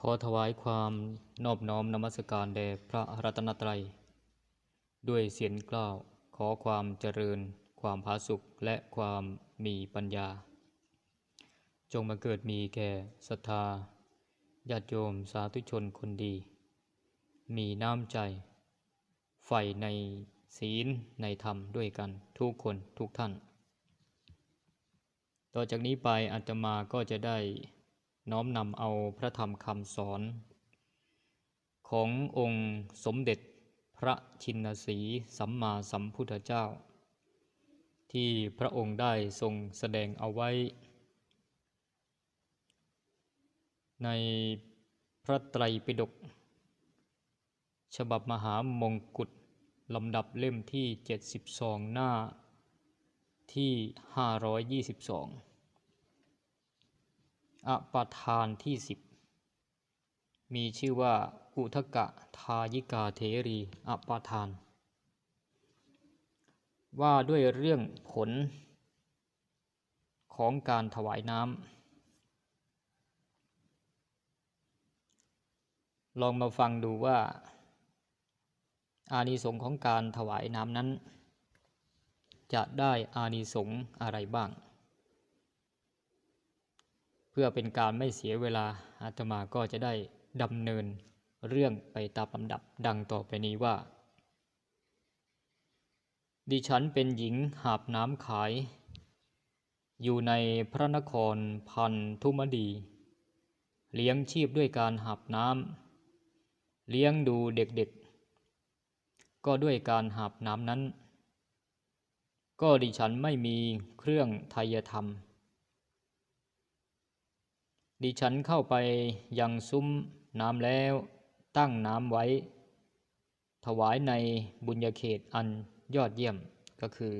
ขอถวายความนอบน้อมนมัสการแด่พระรัตนตรัย ด้วยเสียงกล้าวขอความเจริญ ความผาสุกและความมีปัญญา จงมาเกิดมีแก่ศรัทธาญาติโยมสาธุชนคนดี มีน้ำใจใฝ่ในศีลในธรรมด้วยกันทุกคนทุกท่าน ต่อจากนี้ไปอาตมาก็จะได้ น้อมนำเอาพระธรรมคำสอน ขององค์สมเด็จพระชินสีสัมมาสัมพุทธเจ้า ที่พระองค์ได้ทรงแสดงเอาไว้ ในพระไตรปิฎกฉบับมหามงกุฎลำดับเล่มที่ 72 หน้าที่ 522 อปทานที่สิบมีชื่อว่า อุทกะทายิกาเทรีอปทาน ว่าด้วยเรื่องผลของการถวายน้ำลองมาฟังดูว่า อานิสงส์ของการถวายน้ำนั้น จะได้อานิสงส์อะไรบ้าง พื่อเป็นการไม่เสียเวลาอาตมาก็จะได้ดำเนินเรื่องไปตามลำดับดังต่อไปนี้ว่า ดิฉันเป็นหญิงหาบน้ำขาย อยู่ในพระนครพันธุมดี เลี้ยงชีพด้วยการหาบน้ำเลี้ยงดูเด็กๆ ก็ด้วยการหาบน้ำนั้น ก็ดิฉันไม่มีเครื่องไทยธรรม ดิฉันเข้าไปยังซุ้มน้ำแล้ว ตั้งน้ำไว้ ถวายในบุญญาเขตอันยอดเยี่ยมก็คือ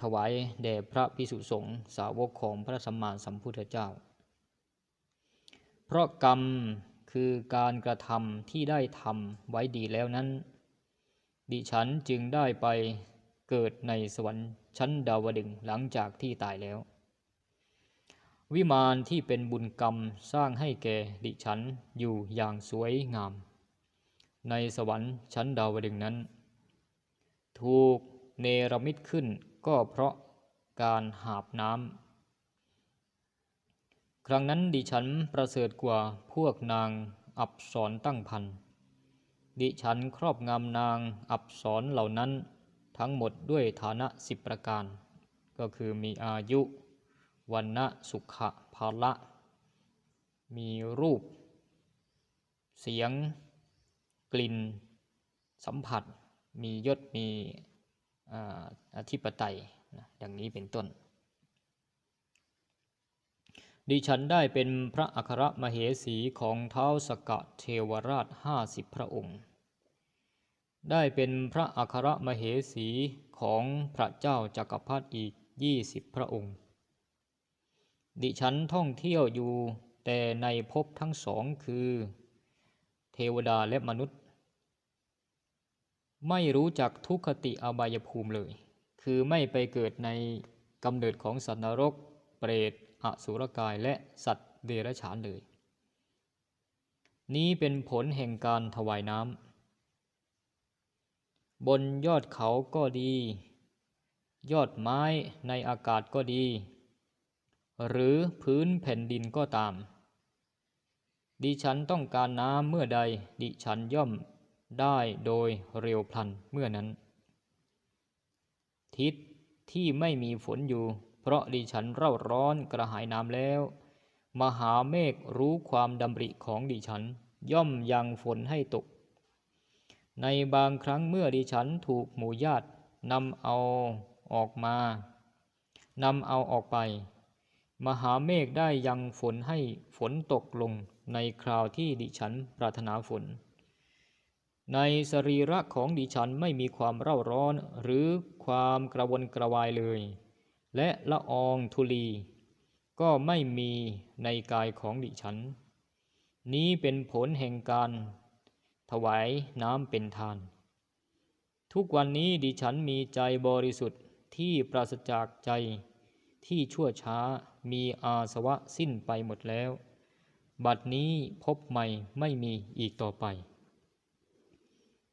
ถวายแด่พระพิสุสงฆ์สาวกของพระสัมมาสัมพุทธเจ้า เพราะกรรมคือการกระทำที่ได้ทำไว้ดีแล้วนั้น ดิฉันจึงได้ไปเกิดในสวรรค์ชั้นดาวดึงหลังจากที่ตายแล้ว วิมานที่เป็นบุญกรรมสร้างให้แก่ดิฉันอยู่อย่างสวยงาม ในสวรรค์ชั้นดาวดึงนั้น ถูกเนรมิตขึ้นก็เพราะการหาบน้ำครั้งนั้นดิฉันประเสริฐกว่าพวกนางอับสรตั้งพัน ดิฉันครอบงำนางอับสรเหล่านั้นทั้งหมดด้วยฐานะสิบประการ ก็คือมีอายุ วันะสุขะภาละ มีรูป เสียง กลิ่น สัมผัส มียศ มีอธิปไตยนะดังนี้เป็นต้น ดิฉันได้เป็นพระอัครมเหสีของเท้าสกะเทวราชห้าสิบพระองค์ ได้เป็นพระอัครมเหสีของพระเจ้าจักรพรรดิอีกยี่สิบพระองค์ ดิฉันท่องเที่ยวอยู่แต่ในภพทั้งสองคือ เทวดาและมนุษย์ ไม่รู้จักทุกขติอบายภูมิเลย คือไม่ไปเกิดในกำเนิดของสัตว์นรก เปรต อสุรกายและสัตว์เดรัจฉานเลย นี้เป็นผลแห่งการถวายน้ำบนยอดเขาก็ดี ยอดไม้ในอากาศก็ดี หรือพื้นแผ่นดินก็ตาม ดิฉันต้องการน้ำเมื่อใด ดิฉันย่อมได้โดยเร็วพลันเมื่อนั้น ทิศที่ไม่มีฝนอยู่ เพราะดิฉันเร่าร้อนกระหายน้ำแล้ว มหาเมฆรู้ความดำริของดิฉัน ย่อมยังฝนให้ตก ในบางครั้งเมื่อดิฉันถูกหมู่ญาตินำเอาออกมานำเอาออกไป มหาเมฆได้ยังฝนให้ฝนตกลงในคราวที่ดิฉันปรารถนาฝน ในสรีระของดิฉันไม่มีความเร่าร้อนหรือความกระวนกระวายเลย และละอองธุลี ก็ไม่มีในกายของดิฉัน นี้เป็นผลแห่งการ ถวายน้ำเป็นทาน ทุกวันนี้ดิฉันมีใจบริสุทธิ์ที่ปราศจากใจ ที่ชั่วช้ามีอาสวะสิ้นไปหมดแล้ว บัดนี้พบใหม่ไม่มีอีกต่อไป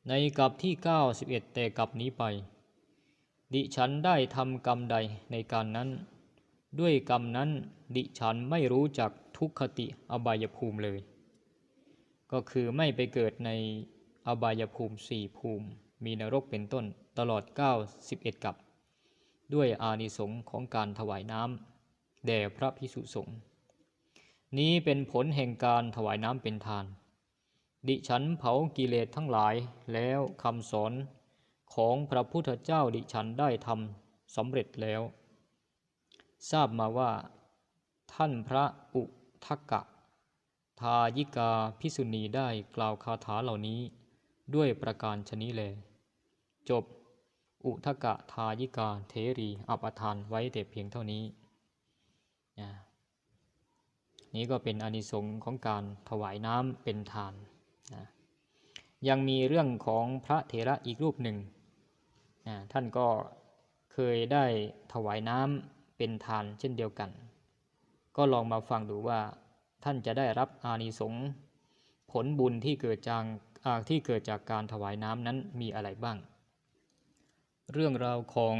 ในกับที่ 91 แต่กับนี้ไป ดิฉันได้ทำกรรมใดในการนั้น ด้วยกรรมนั้นดิฉันไม่รู้จักทุกขติอบายภูมิเลย ก็คือไม่ไปเกิดในอบายภูมิสี่ภูมิ มีนรกเป็นต้นตลอด 91 กับ ด้วยอานิสงส์ของการถวายน้ำแด่พระพิสุสงฆ์นี้เป็นผลแห่งการถวายน้ำเป็นทาน ดิฉันเผากิเลสทั้งหลายแล้วคำสอนของพระพุทธเจ้าดิฉันได้ทำสำเร็จแล้ว ทราบมาว่า ท่านพระอุทกะ ทายิกาพิสุณีได้กล่าวคาถาเหล่านี้ด้วยประการชนี้แล จบ อุทกะทายิกาเทรีอัปทานไว้แต่เพียงเท่านี้นะนี้ก็เป็นอนิสงส์ของการถวายน้ำเป็นทานนะยังมีเรื่องของพระเถระอีกรูปหนึ่งนะท่านก็เคยได้ถวายน้ำเป็นทานเช่นเดียวกัน ก็ลองมาฟังดูว่าท่านจะได้รับอานิสงส์ผลบุญที่เกิดจากที่เกิดจากการถวายน้ำนั้นมีอะไรบ้าง เรื่องราวของ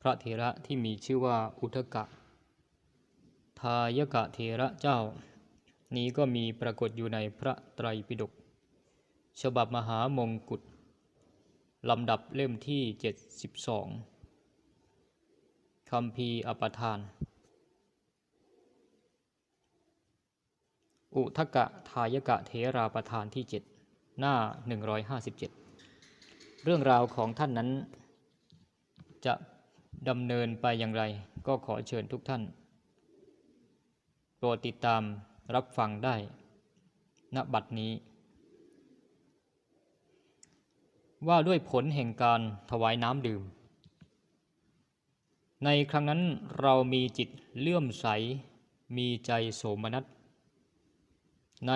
พระเถระที่มีชื่อว่าอุทกะ ทายกะเถระเจ้า นี้ก็มีปรากฏอยู่ในพระไตรปิฎกฉบับมหามงกุฎลำดับเล่มที่ 72คำพีอปทาน อุทกะทายกะเถราประธานที่ 7 หน้า 157 เรื่องราวของท่านนั้น จะดำเนินไปอย่างไร ก็ขอเชิญทุกท่านโปรดติดตามรับฟังได้ ณบัดนี้ ว่าด้วยผลแห่งการถวายน้ำดื่ม ในครั้งนั้นเรามีจิตเลื่อมใส มีใจโสมนัส ใน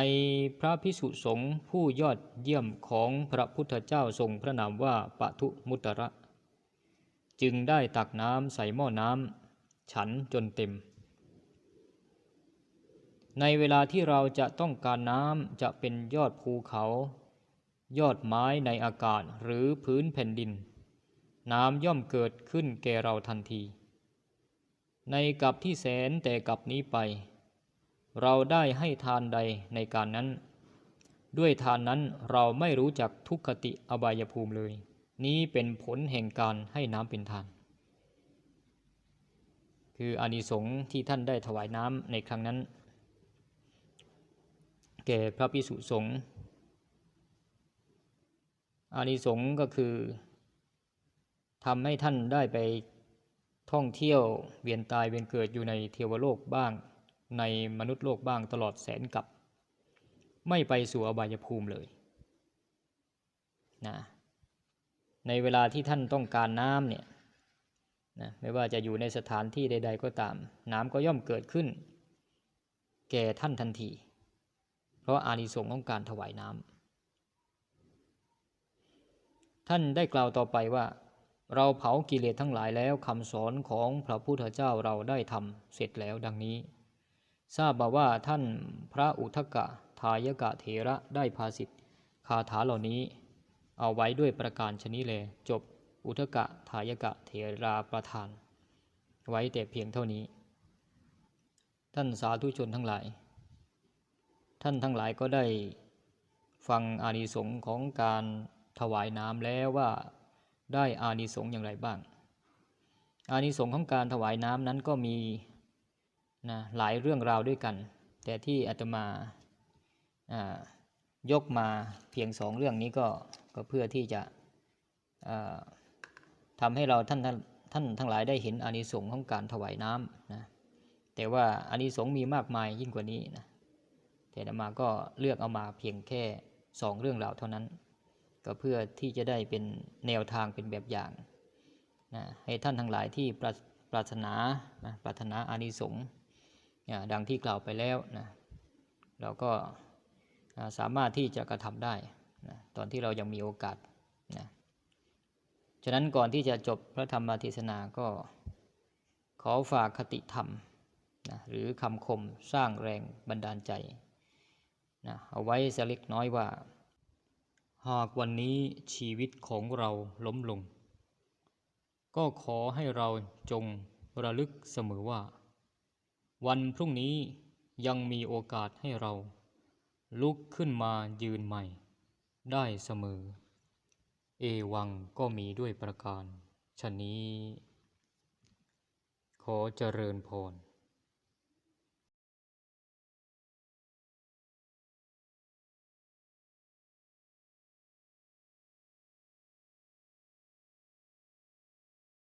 พระพิสุสงฆ์ผู้ยอดเยี่ยมของพระพุทธเจ้าทรงพระนามว่าปทุมุตระ จึงได้ตักน้ำใส่หม้อน้ำฉันจนเต็ม ในเวลาที่เราจะต้องการน้ำจะเป็นยอดภูเขา ยอดไม้ในอากาศหรือพื้นแผ่นดิน น้ำย่อมเกิดขึ้นแก่เราทันที ในกับที่แสนแต่กับนี้ไป เราได้ให้ทานใดในการนั้น ด้วยทานนั้นเราไม่รู้จักทุกขติอบายภูมิเลย นี้เป็นผลแห่งการให้น้ำเป็นทาน คืออานิสงส์ที่ท่านได้ถวายน้ำในครั้งนั้น แก่พระพิสุสงฆ์อานิสงส์ก็คือทำให้ท่านได้ไปท่องเที่ยวเวียนตายเวียนเกิดอยู่ในเทวโลกบ้าง ในมนุษย์โลกบ้างตลอดแสนกับ ไม่ไปสู่อบายภูมิเลยนะในเวลาที่ท่านต้องการน้ำเนี่ยนะไม่ว่าจะอยู่ในสถานที่ใด ๆ ก็ตาม น้ำก็ย่อมเกิดขึ้น แก่ท่านทันที เพราะอานิสงส์ของการถวายน้ำท่านได้กล่าวต่อไปว่า เราเผากิเลสทั้งหลายแล้วคำสอนของพระพุทธเจ้าเราได้ทำเสร็จแล้วดังนี้ ทราบมาว่าท่านพระอุทกะทายกะเถระได้ภาสิทธิ์คาถาเหล่านี้ เอาไว้ด้วยประการชนิเลยจบอุทกะทายกะเถราประธาน ไว้แต่เพียงเท่านี้ ท่านสาธุชนทั้งหลาย ท่านทั้งหลายก็ได้ฟังอานิสงส์ของการถวายน้ำแล้วว่าได้อานิสงส์อย่างไรบ้าง อานิสงส์ของการถวายน้ำนั้นก็มี นะหลายเรื่องราวด้วยกัน แต่ที่อาตมายกมาเพียงสองเรื่องนี้ก็ก็เพื่อที่จะทำให้เราท่านท่านท่านทั้งหลายได้เห็นอานิสงส์ของการถวายน้ำนะแต่ว่าอานิสงส์มีมากมายยิ่งกว่านี้นะแต่อาตมาก็เลือกเอามาเพียงแค่สองเรื่องราวเท่านั้น ก็เพื่อที่จะได้เป็นแนวทางเป็นแบบอย่างนะให้ท่านทั้งหลายที่ปรารถนานะปรารถนาอานิสงส์ ดังที่กล่าวไปแล้วนะเราก็สามารถที่จะกระทำได้นะตอนที่เรายังมีโอกาสนะฉะนั้นก่อนที่จะจบพระธรรมเทศนาก็ขอฝากคติธรรมนะหรือคำคมสร้างแรงบันดาลใจนะเอาไว้สักเล็กน้อยว่า หากวันนี้ชีวิตของเราล้มลง ก็ขอให้เราจงระลึกเสมอว่า วันพรุ่งนี้ยังมีโอกาสให้เรา ลุกขึ้นมายืนใหม่ ได้เสมอ เอวังก็มีด้วยประการชนนี้ ขอเจริญพร